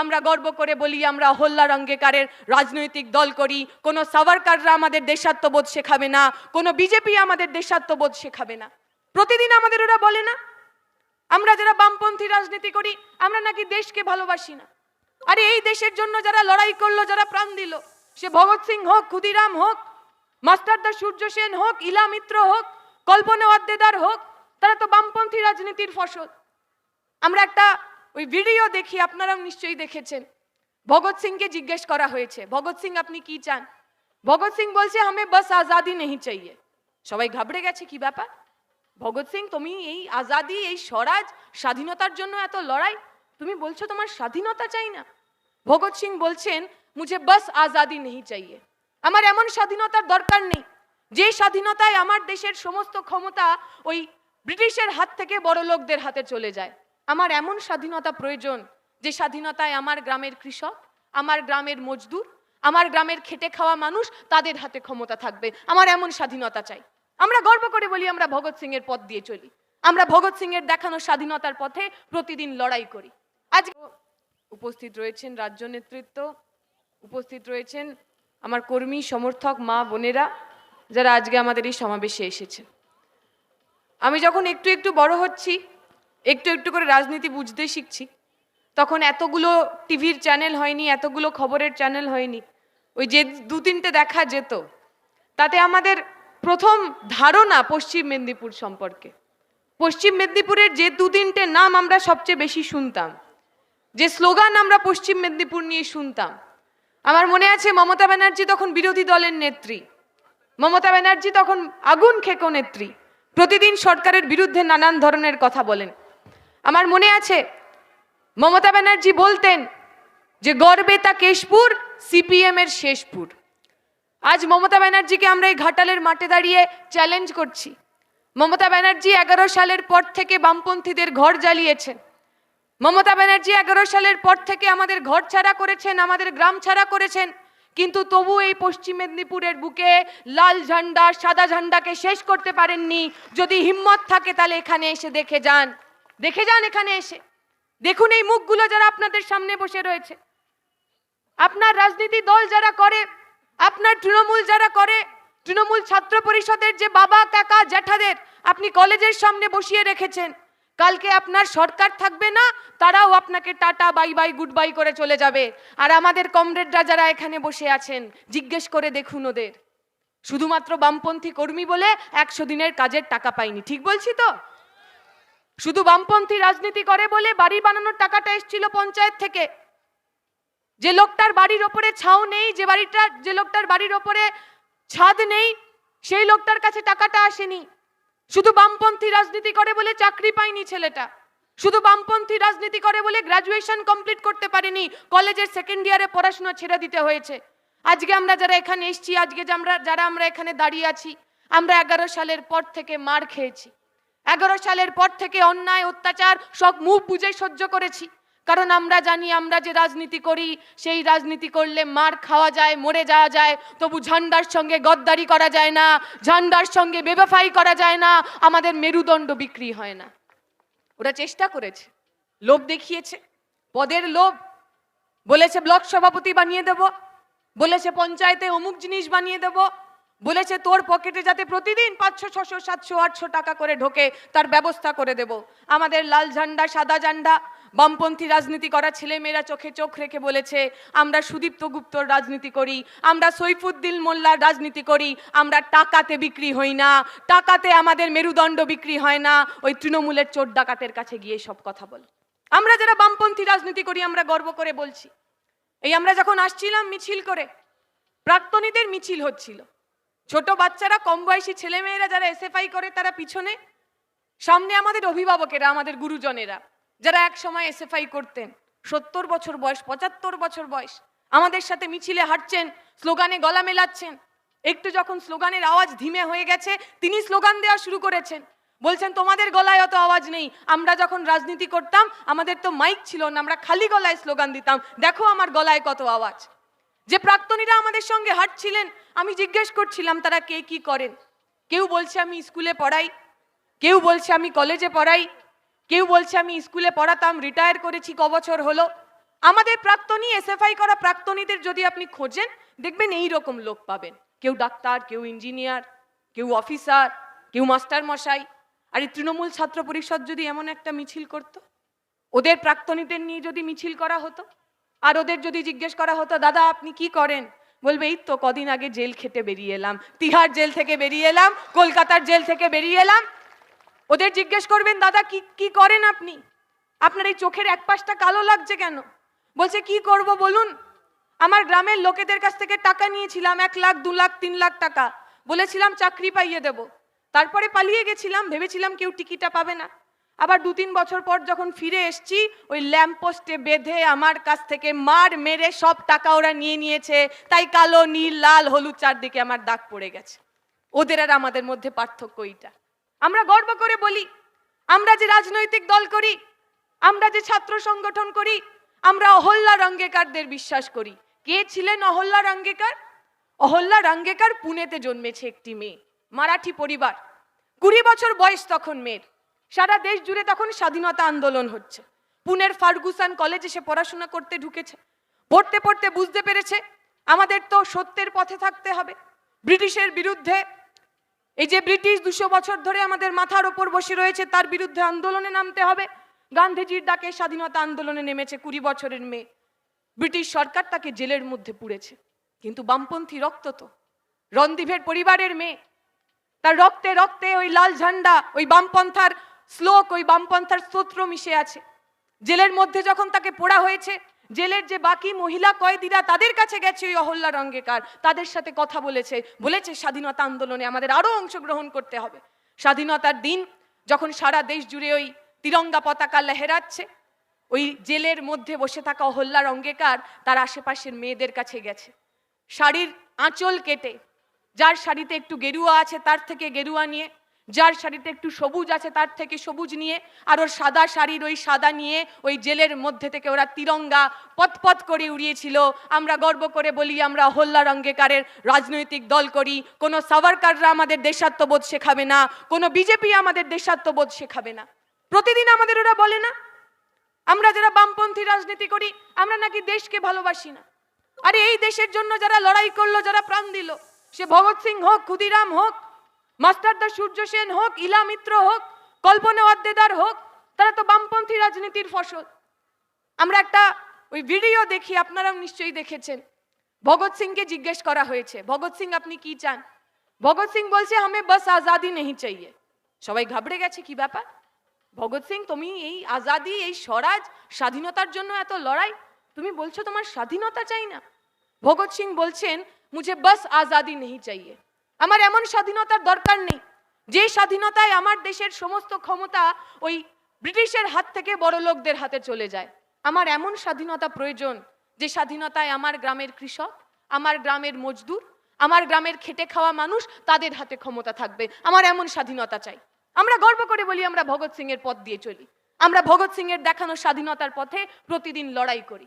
আমরা গর্ব করে বলি, আমরা হল্লা রঙ্গেকারের রাজনৈতিক দল করি। কোনো সাভারকাররা আমাদের দেশাত্মবোধ শেখাবে না, কোনো বিজেপি আমাদের দেশাত্মবোধ শেখাবে না। প্রতিদিন আমাদের ওরা বলে না, আমরা যারা বামপন্থী রাজনীতি করি, আমরা নাকি দেশকে ভালোবাসি না। আরে এই দেশের জন্য যারা লড়াই করল, যারা প্রাণ দিল, সে ভগৎ সিং হোক, ক্ষুদিরাম হোক মাস্টারদা সূর্য সেন হোক, ইলা মিত্র হোক, কল্পনা ওয়াদ্দেদার হোক, তারা তো বামপন্থী রাজনীতির ফসল। আমরা একটা ওই ভিডিও দেখি, আপনারাও নিশ্চয়ই দেখেছেন। ভগৎ সিংকে জিজ্ঞেস করা হয়েছে, ভগৎ সিং, আপনি কি চান? ভগৎ সিং বলছে আমি বাস আজাদি নেই চাইয়ে। সবাই ঘাবড়ে গেছে, কি ব্যাপার? ভগৎ সিং, তুমি এই আজাদি, এই স্বরাজ, স্বাধীনতার জন্য এত লড়াই? তুমি বলছো তোমার স্বাধীনতা চাই না? ভগৎ সিং বলছেন, মুঝে বাস আজাদি নেই চাইয়ে। আমার এমন স্বাধীনতার দরকার নেই। যে স্বাধীনতায় আমার দেশের সমস্ত ক্ষমতা ওই ব্রিটিশের হাত থেকে বড় লোকদের হাতে চলে যায়। আমার এমন স্বাধীনতা প্রয়োজন যে স্বাধীনতায় আমার গ্রামের কৃষক, আমার গ্রামের মজদুর, আমার গ্রামের খেটে খাওয়া মানুষ তাদের হাতে ক্ষমতা থাকবে। আমার এমন স্বাধীনতা চাই। আমরা গর্ব করে বলি আমরা ভগৎ সিং এর পথ দিয়ে চলি। আমরা ভগৎ সিং এর দেখানো স্বাধীনতার পথে প্রতিদিন লড়াই করি। আজ উপস্থিত রয়েছেন রাজ্য নেতৃত্ব, উপস্থিত রয়েছেন আমার কর্মী, সমর্থক, মা, বোনেরা, যারা আজকে আমাদের এই সমাবেশে এসেছেন। আমি যখন একটু একটু বড় হচ্ছি একটু একটু করে রাজনীতি বুঝতে শিখছি। তখন এতগুলো টিভির চ্যানেল হয়নি, এতগুলো খবরের চ্যানেল হয়নি। ওই যে দু তিনটে দেখা যেত। তাতে আমাদের প্রথম ধারণা পশ্চিম মেদিনীপুর সম্পর্কে। পশ্চিম মেদিনীপুরের যে দু তিনটে নাম আমরা সবচেয়ে বেশি শুনতাম। যে স্লোগান আমরা পশ্চিম মেদিনীপুর নিয়ে শুনতাম। আমার মনে আছে মমতা ব্যানার্জি তখন বিরোধী দলের নেত্রী। মমতা ব্যানার্জি তখন আগুন খেকো নেত্রী। প্রতিদিন সরকারের বিরুদ্ধে নানান ধরনের কথা বলেন। আমার মনে আছে, মমতা ব্যানার্জি বলতেন যে গর্বে তা কেশপুর, সিপিএম এর শেষপুর। আজ মমতা ব্যানার্জিকে আমরা এই ঘাটালের মাঠে দাঁড়িয়ে চ্যালেঞ্জ করছি। মমতা ব্যানার্জি এগারো সালের পর থেকে বামপন্থীদের ঘর জ্বালিয়েছেন। মমতা ব্যানার্জি এগারো সালের পর থেকে আমাদের ঘর ছাড়া করেছেন, আমাদের গ্রাম ছাড়া করেছেন, কিন্তু তবু এই পশ্চিম মেদিনীপুরের বুকে লাল ঝান্ডা, সাদা ঝান্ডাকে শেষ করতে পারেননি। যদি হিম্মত থাকে তাহলে এখানে এসে দেখে যান। দেখে যান এখানে এসে। দেখুন এই মুখগুলো যারা আপনাদের সামনে বসে রয়েছে। আপনার রাজনীতি দল যারা করে, আপনার তৃণমূল যারা করে, তৃণমূল ছাত্র পরিষদের যে বাবা, কাকা, জ্যাঠাদের আপনি কলেজের সামনে বসিয়ে রেখেছেন, কালকে আপনার সরকার থাকবে না, তারাও আপনাকে tata, bye bye, good, bye করে চলে যাবে। আর আমাদের কমরেডরা যারা এখানে বসে আছেন, জিজ্ঞেস করে দেখুন ওদের। শুধুমাত্র বামপন্থী কর্মী বলে একশো দিনের কাজের টাকা পাইনি। ঠিক বলছি তো? শুধু বামপন্থী রাজনীতি করে বলে বাড়ি বানানোর টাকাটা এসেছিল পঞ্চায়েত থেকে। যে লোকটার বাড়ির ওপরে ছাও নেই, যে বাড়িটা, যে লোকটার বাড়ির ওপরে ছাদ নেই, সেই লোকটার কাছে টাকাটা আসেনি। শুধু বামপন্থী রাজনীতি করে বলে চাকরি পায়নি ছেলেটা। শুধু বামপন্থী রাজনীতি করে বলে গ্রাজুয়েশন কমপ্লিট করতে পারেনি। কলেজের সেকেন্ড ইয়ারে পড়াশোনা ছেড়ে দিতে হয়েছে। আজকে আমরা যারা এখানে এসেছি, আজকে আমরা, যারা আমরা এখানে দাঁড়িয়ে আছি, আমরা এগারো সালের পর থেকে মার খেয়েছি। এগারো সালের পর থেকে অন্যায়, অত্যাচার, সব মুখ বুঝে সহ্য করেছি। কারণ আমরা জানি, আমরা যে রাজনীতি করি, সেই রাজনীতি করলে মার খাওয়া যায়, মরে যাওয়া যায়। তবু ঝান্ডার সঙ্গে গদ্দারি করা যায় না, ঝান্ডার সঙ্গে বেবফাই করা যায় না, আমাদের মেরুদণ্ড বিক্রি হয় না। ওরা চেষ্টা করেছে, লোভ দেখিয়েছে। পদের লোভ, বলেছে ব্লক সভাপতি বানিয়ে দেব, বলেছে পঞ্চায়েতে অমুক জিনিস বানিয়ে দেব। বলেছে, তোর পকেটে যাতে প্রতিদিন পাঁচশো, ছশো, সাতশো, আটশো টাকা করে ঢোকে, তার ব্যবস্থা করে দেব। আমাদের লাল ঝান্ডা, সাদা ঝান্ডা। বামপন্থী রাজনীতি করা ছেলেমেয়েরা চোখে চোখ রেখে বলেছে, আমরা সুদীপ্ত গুপ্তর রাজনীতি করি, আমরা সৈফুদ্দিন মোল্লার রাজনীতি করি, আমরা টাকাতে বিক্রি হই না, টাকাতে আমাদের মেরুদণ্ড বিক্রি হয় না। ওই তৃণমূলের চোর ডাকাতের কাছে গিয়ে সব কথা বল। আমরা যারা বামপন্থী রাজনীতি করি, আমরা গর্ব করে বলছি। এই আমরা যখন আসছিলাম মিছিল করে, প্রাক্তনীদের মিছিল হচ্ছিল। ছোট বাচ্চারা, কম বয়সী ছেলেমেয়েরা যারা এসএফআই করে, তারা পিছনে। সামনে আমাদের অভিভাবকেরা, আমাদের গুরুজনেরা, যারা এক সময় এসএফআই করতেন। সত্তর বছর বয়স, পঁচাত্তর বছর বয়স। আমাদের সাথে মিছিলে হাঁটছেন, স্লোগানে গলা মেলাচ্ছেন। একটু যখন স্লোগানের আওয়াজ ধিমে হয়ে গেছে, তিনি স্লোগান দেওয়া শুরু করেছেন। বলছেন, তোমাদের গলায় অত আওয়াজ নেই। আমরা যখন রাজনীতি করতাম, আমাদের তো মাইক ছিল না, আমরা খালি গলায় স্লোগান দিতাম। দেখো আমার গলায় কত আওয়াজ। যে প্রাক্তনীরা আমাদের সঙ্গে হাঁটছিলেন, আমি জিজ্ঞেস করছিলাম, তারা কে কি করেন? কেউ বলছে, আমি স্কুলে পড়াই। কেউ বলছে, আমি কলেজে পড়াই। কেউ বলছে, আমি স্কুলে পড়াতাম, রিটায়ার করেছি, ক বছর হলো। আমাদের প্রাক্তনী, এসএফআই করা প্রাক্তনীদের যদি আপনি খোঁজেন, দেখবেন এই রকম লোক পাবেন। কেউ ডাক্তার, কেউ ইঞ্জিনিয়ার, কেউ অফিসার, কেউ মাস্টার মশাই আর এই তৃণমূল ছাত্র পরিষদ যদি এমন একটা মিছিল করত? ওদের প্রাক্তনীদের নিয়ে যদি মিছিল করা হতো? আর ওদের যদি জিজ্ঞেস করা হতো, দাদা, আপনি কি করেন? বলবে, এই তো কদিন আগে জেল খেটে বেরিয়ে এলাম। তিহার জেল থেকে বেরিয়ে এলাম, কলকাতার জেল থেকে বেরিয়ে এলাম। ওদের জিজ্ঞেস করবেন, দাদা, কি কি করেন আপনি? আপনার এই চোখের এক পাশটা কালো লাগছে কেন? বলছে, কি করব বলুন? আমার গ্রামের লোকেদের কাছ থেকে টাকা নিয়েছিলাম, এক লাখ, দু লাখ, তিন লাখ টাকা। বলেছিলাম, চাকরি পাইয়ে দেব। তারপরে পালিয়ে গেছিলাম, ভেবেছিলাম কেউ টিকিটা পাবে না। আবার দু তিন বছর পর যখন ফিরে এসছি, ওই ল্যাম্পপোস্টে বেঁধে আমার কাছ থেকে মার মেরে সব টাকা ওরা নিয়ে নিয়েছে। তাই কালো, নীল, লাল, হলুদ চারদিকে আমার দাগ পড়ে গেছে। ওদের আর আমাদের মধ্যে পার্থক্য এইটা। আমরা গর্ব করে বলি, আমরা যে রাজনৈতিক দল করি, আমরা যে ছাত্র সংগঠন করি, আমরা অহল্লা রঙ্গেকারদের বিশ্বাস করি। কে ছিলেন অহল্লা রঙ্গেকার? অহল্লা রঙ্গেকার পুনেতে জন্মেছে একটি মেয়ে, মারাঠি পরিবার। কুড়ি বছর বয়স তখন মেয়ের। সারা দেশ জুড়ে তখন স্বাধীনতা আন্দোলন হচ্ছে। পুনের ফার্গুসান কলেজে সে পড়াশোনা করতে ঢুকেছে। পড়তে পড়তে বুঝতে পেরেছে, আমাদের তো সত্যের পথে থাকতে হবে। ব্রিটিশের বিরুদ্ধে, এই যে ব্রিটিশ দুশো বছর ধরে আমাদের মাথার ওপর বসে রয়েছে, তার বিরুদ্ধে আন্দোলনে নামতে হবে। গান্ধীজির ডাকে স্বাধীনতা আন্দোলনে নেমেছে কুড়ি বছরের মেয়ে। ব্রিটিশ সরকার তাকে জেলের মধ্যে পুড়েছে। কিন্তু বামপন্থী রক্ত তো। রণদীপের পরিবারের মেয়ে। তার রক্তে রক্তে ওই লাল ঝান্ডা, ওই বামপন্থার শ্লোক ওই বামপন্থার স্তোত্র মিশে আছে। জেলের মধ্যে যখন তাকে পোড়া হয়েছে, জেলের যে বাকি মহিলা কয়েদিরা তাদের কাছে গেছে ওই অহল্লা রঙ্গেকার তাদের সাথে কথা বলেছে বলেছে স্বাধীনতা আন্দোলনে আমাদের আরও অংশগ্রহণ করতে হবে। স্বাধীনতার দিন যখন সারা দেশ জুড়ে ওই তিরঙ্গা পতাকা লেহেরাচ্ছে, ওই জেলের মধ্যে বসে থাকা অহল্লা রঙ্গেকার তার আশেপাশের মেয়েদের কাছে গেছে। শাড়ির আঁচল কেটে, যার শাড়িতে একটু গেরুয়া আছে তার থেকে গেরুয়া নিয়ে যার শাড়িতে একটু সবুজ আছে, তার থেকে সবুজ নিয়ে আর ওর সাদা শাড়ির ওই সাদা নিয়ে ওই জেলের মধ্যে থেকে ওরা তিরঙ্গা পথপথ করে উড়িয়েছিল। আমরা গর্ব করে বলি, আমরা হল্লা রঙ্গেকারের রাজনৈতিক দল করি। কোনো সাভারকাররা আমাদের দেশাত্মবোধ শেখাবে না, কোনো বিজেপি আমাদের দেশাত্মবোধ শেখাবে না। প্রতিদিন আমাদের ওরা বলে না, আমরা যারা বামপন্থী রাজনীতি করি, আমরা নাকি দেশকে ভালোবাসি না। আরে এই দেশের জন্য যারা লড়াই করল, যারা প্রাণ দিল, সে ভগৎ সিং হোক, ক্ষুদিরাম হোক মাস্টারদা সূর্য সেন হোক, ইলা মিত্র হোক, কল্পনা ওয়াদ্দেদার হোক, তারা তো বামপন্থী রাজনীতির ফসল। আমরা একটা ওই ভিডিও দেখি, আপনারাও নিশ্চয়ই দেখেছেন। ভগৎ সিংকে জিজ্ঞেস করা হয়েছে, ভগৎ সিং, আপনি কি চান? ভগৎ সিং বলছে আমি বাস আজাদি নেই চাইয়ে। সবাই ঘাবড়ে গেছে, কি ব্যাপার? ভগৎ সিং, তুমি এই আজাদি, এই স্বরাজ, স্বাধীনতার জন্য এত লড়াই? তুমি বলছো তোমার স্বাধীনতা চাই না? ভগৎ সিং বলছেন, মুঝে বাস আজাদি নেই চাইয়ে। আমার এমন স্বাধীনতার দরকার নেই যে স্বাধীনতায় আমার দেশের সমস্ত ক্ষমতা ওই ব্রিটিশের হাত থেকে বড় লোকদের হাতে চলে যায়। আমার এমন স্বাধীনতা প্রয়োজন, যে স্বাধীনতায় আমার গ্রামের কৃষক, আমার গ্রামের মজদুর, আমার গ্রামের খেটে খাওয়া মানুষ তাদের হাতে ক্ষমতা থাকবে। আমার এমন স্বাধীনতা চাই। আমরা গর্ব করে বলি আমরা ভগৎ সিং এর পথ দিয়ে চলি। আমরা ভগৎ সিং এর দেখানো স্বাধীনতার পথে প্রতিদিন লড়াই করি।